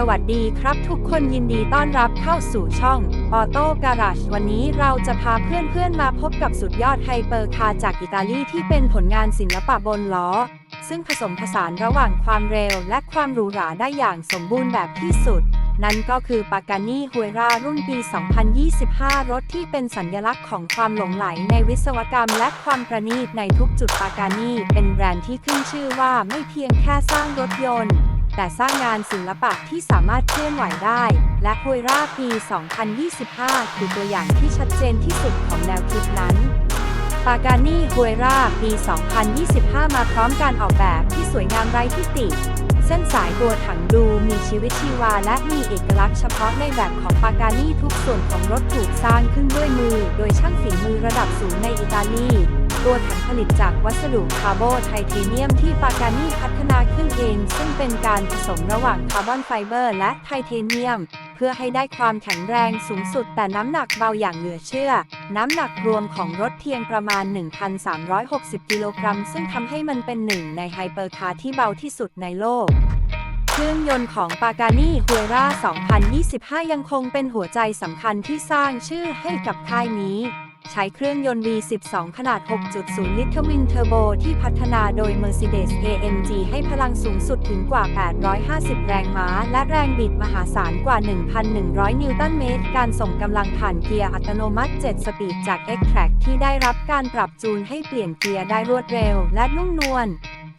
สวัสดีครับทุกคนยินดีต้อนรับเข้าสู่ช่อง Auto Garage วันนี้เราจะพาเพื่อนๆมาพบกับสุดยอดไฮเปอร์คาร์จากอิตาลีที่เป็นผลงานศิลปะบนล้อ ซึ่งผสมผสานระหว่างความเร็วและความหรูหราได้อย่างสมบูรณ์แบบที่สุด นั่นก็คือปากานี่ฮ u ยรารุ่นปี 2025 รถที่เป็นสัญลักษณ์ของความหลงไหลในวิศวกรรมและความประณีตในทุกจุดปากานี่เป็นแบรนด์ที่ขึ้นชื่อว่าไม่เพียงแค่สร้างรถยนต์ แต่สร้างงานศิลปะที่สามารถเคลื่อนไหวได้ และฮ u ยราปี 2025 คือตัวอย่างที่ชัดเจนที่สุดของแนวคิดนั้นปากานี่ฮ u ยราปี 2025 มาพร้อมการออกแบบที่สวยงามไร้ที่ติ เส้นสายตัวถังดูมีชีวิตชีวาและมีเอกลักษณ์เฉพาะในแบบของปากานี่ทุกส่วนของรถถูกสร้างขึ้นด้วยมือ โดยช่างฝีมือระดับสูงในอิตาลี ตัวถังผลิตจากวัสดุคาร์บอนไทเทเนียมที่ปากานี่พัฒนาขึ้นเอง ซึ่งเป็นการผสมระหว่างคาร์บอนไฟเบอร์และไทเทเนียม เพื่อให้ได้ความแข็งแรงสูงสุดแต่น้ำหนักเบาอย่างเหลือเชื่อ น้ำหนักรวมของรถเพียงประมาณ 1,360 กิโลกรัม ซึ่งทำให้มันเป็นหนึ่งในไฮเปอร์คาร์ที่เบาที่สุดในโลกเครื่องยนต์ของปากานี่ฮ u ยรา2025 ยังคงเป็นหัวใจสำคัญที่สร้างชื่อให้กับค่ายนี้ ใช้เครื่องยนต์ V12 ขนาด 6.0 ลิตรวินเทอร์โบที่พัฒนาโดย Mercedes-AMG ให้พลังสูงสุดถึงกว่า 850 แรงม้า และแรงบิดมหาศาลกว่า 1,100 นิวตันเมตร การส่งกำลังผ่านเกียร์อัตโนมัติ 7 สปีดจาก X-Track ที่ได้รับการปรับจูนให้เปลี่ยนเกียร์ได้รวดเร็วและนุ่มนวล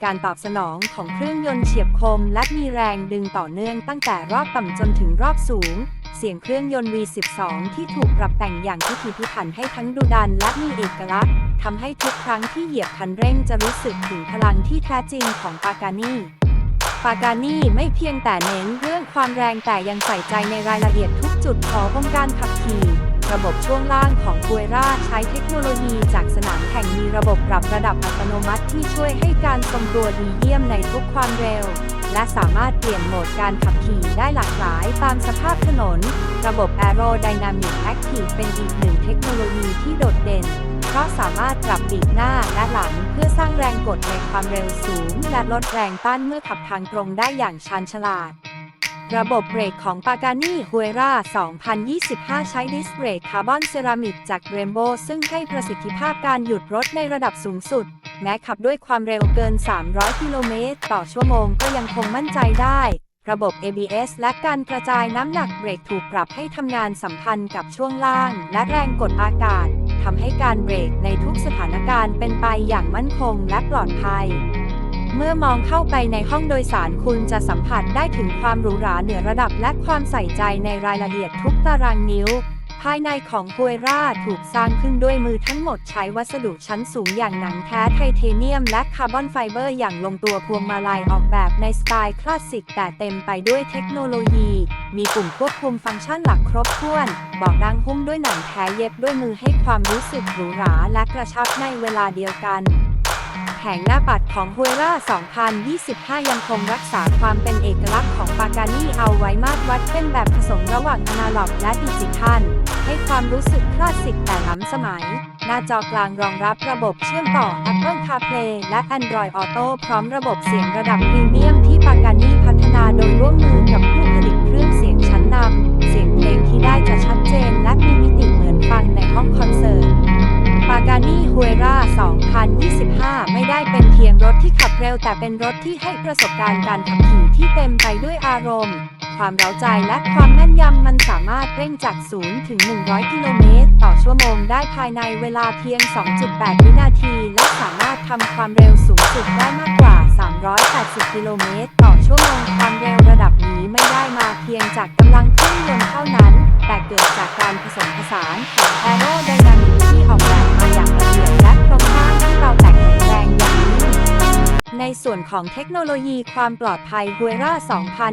การตอบสนองของเครื่องยนต์เฉียบคม และมีแรงดึงต่อเนื่องตั้งแต่รอบต่ำจนถึงรอบสูง เสียงเครื่องยนต์ V12 ที่ถูกปรับแต่งอย่างพิถีพิถันให้ทั้งดุดันและมีเอกลักษณ์ทำให้ทุกครั้งที่เหยียบคันเร่งจะรู้สึกถึงพลังที่แท้จริงของปากานี่ปากานี่ไม่เพียงแต่เน้นเรื่องความแรงแต่ยังใส่ใจในรายละเอียดทุกจุดของวงการขับขี่ระบบช่วงล่างของกุยราใช้เทคโนโลยีจากสนามแข่งมีระบบปรับระดับอัตโนมัติที่ช่วยให้การทรงตัวดีเยี่ยมในทุกความเร็ว และสามารถเปลี่ยนโหมดการขับขี่ได้หลากหลายตามสภาพถนน ระบบ Aerodynamic Active เป็นอีกหนึ่งเทคโนโลยีที่โดดเด่น เพราะสามารถปรับปีกหน้าและหลังเพื่อสร้างแรงกดในความเร็วสูง และลดแรงต้านเมื่อขับทางตรงได้อย่างชาญฉลาดระบบเบรกของปากานี่ฮ u ยรา2025 ใช้ดิสเบรกคาร์บอนเซรามิกจากเรมโบซึ่งให้ประสิทธิภาพการหยุดรถในระดับสูงสุด แม้ขับด้วยความเร็วเกิน 300 กิโลเมตรต่อชั่วโมงก็ยังคงมั่นใจได้ ระบบ ABS และการกระจายน้ำหนักเบรกถูกปรับให้ทำงานสัมพันธ์กับช่วงล่าง และแรงกดอากาศทำให้การเบรกในทุกสถานการณ์เป็นไปอย่างมั่นคงและปลอดภัย เมื่อมองเข้าไปในห้องโดยสารคุณจะสัมผัสได้ถึงความหรูหราเหนือระดับและความใส่ใจในรายละเอียดทุกตารางนิ้ว ภายในของฮ u ยราถูกสร้างขึ้นด้วยมือทั้งหมดใช้วัสดุชั้นสูงอย่างหนังแท้ไทเทเนียมและคาร์บอนไฟเบอร์อย่างลงตัวพวงมาลัยออกแบบในสไตล์คลาสสิกแต่เต็มไปด้วยเทคโนโลยี มีปุ่มควบคุมฟังก์ชันหลักครบถ้วน บอกดังหุ้มด้วยหนังแท้เย็บด้วยมือให้ความรู้สึกหรูหราและกระชับในเวลาเดียวกัน แผงหน้าปัดของฮ u ยรา2025 ยังคงรักษาความเป็นเอกลักษณ์ของปากานี่เอาไว้มาตรวัดเป็นแบบผสมระหว่างอนาล็อกและดิจิทัล ให้ความรู้สึกคลาสสิกแต่ล้ำสมัย หน้าจอกลางรองรับระบบเชื่อมต่อ Apple CarPlay และ Android Auto พร้อมระบบเสียงระดับพรีเมียมที่ปากานี่พัฒนาโดยร่วมมือกับผู้ผลิตเครื่องเสียงชั้นนำเสียงเพลงที่ได้จะชัดเจนและมีมิติเหมือนฟังในห้องคอนเสิร์ตปากานี่ฮ u ยรา2025 เร็วแต่เป็นรถที่ให้ประสบการณ์การขับขี่ที่เต็มไปด้วยอารมณ์ ความเร้าใจและความแม่นยำมันสามารถเร่งจาก 0 ถึง 100 กิโลเมตร ต่อชั่วโมงได้ภายในเวลาเพียง 2.8 วินาที และสามารถทำความเร็วสูงสุดได้มากกว่า 380 กิโลเมตร ต่อชั่วโมง ความเร็วระดับนี้ไม่ได้มาเพียงจากกำลังเครื่องยนต์เท่านั้น แต่เกิดจากการผสมผสานของแอโรไดนา ส่วนของเทคโนโลยีความปลอดภัย h u ยรา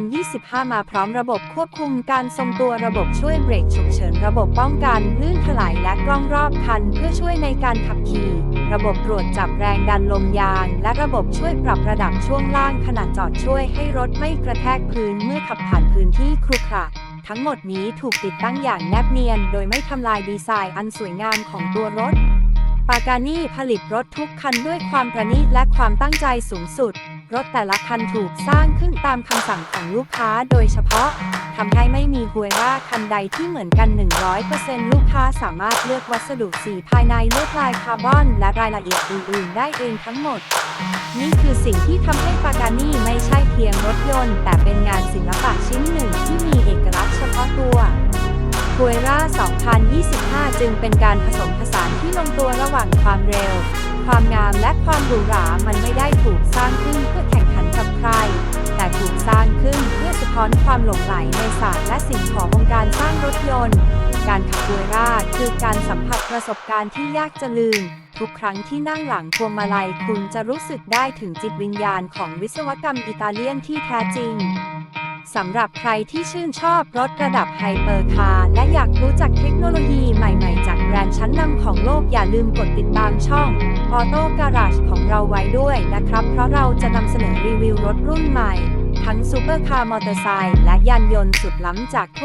2025 มาพร้อมระบบควบคุมการทรงตัวระบบช่วยเบรกฉุกเฉินระบบป้องกันลื่นถลายและกล้องรอบคัน เพื่อช่วยในการขับขี่ ระบบตรวจจับแรงดันลมยาง และระบบช่วยปรับระดับช่วงล่างขณะจอดช่วยให้รถไม่กระแทกพื้นเมื่อขับผ่านพื้นที่ครุขระทั้งหมดนี้ถูกติดตั้งอย่างแนบเนียน โดยไม่ทำลายดีไซน์อันสวยงามของตัวรถ ปากานี่ผลิตรถทุกคันด้วยความประณีตและความตั้งใจสูงสุด รถแต่ละคันถูกสร้างขึ้นตามคำสั่งของลูกค้าโดยเฉพาะทำให้ไม่มีฮวยว่าคันใดที่เหมือนกัน 100%ลูกค้าสามารถเลือกวัสดุสีภายในลวดลายคาร์บอน และรายละเอียดอื่นๆ ได้เองทั้งหมด นี่คือสิ่งที่ทำให้ปากานี่ไม่ใช่เพียงรถยนต์ แต่เป็นงานศิลปะชิ้นหนึ่ง c u e r a 2025 จึงเป็นการผสมผสานที่ลงตัวระหว่างความเร็ว ความงามและความหรูหรา มันไม่ได้ถูกสร้างขึ้นเพื่อแข่งขันกับใคร แต่ถูกสร้างขึ้นเพื่อสะท้อนความหลงไหลในศาสตร์และสิ่งของวงการสร้างรถยนต์ การขับคุยราคือการสัมผัสประสบการณ์ที่ยากจะลืม ทุกครั้งที่นั่งหลังพวงมาลัยคุณจะรู้สึกได้ถึงจิตวิญญาณของวิศวกรรมอิตาเลียนที่แท้จริง สำหรับใครที่ชื่นชอบรถระดับไฮเปอร์คาร์และอยากรู้จักเทคโนโลยีใหม่ๆ จากแบรนด์ชั้นนำของโลกอย่าลืมกดติดตามช่องออโต้การาชของเราไว้ด้วยนะครับ เพราะเราจะนำเสนอรีวิวรถรุ่นใหม่ ทั้งซูเปอร์คาร์มอเตอร์ไซค์และยานยนต์สุดล้ำจากทั่ว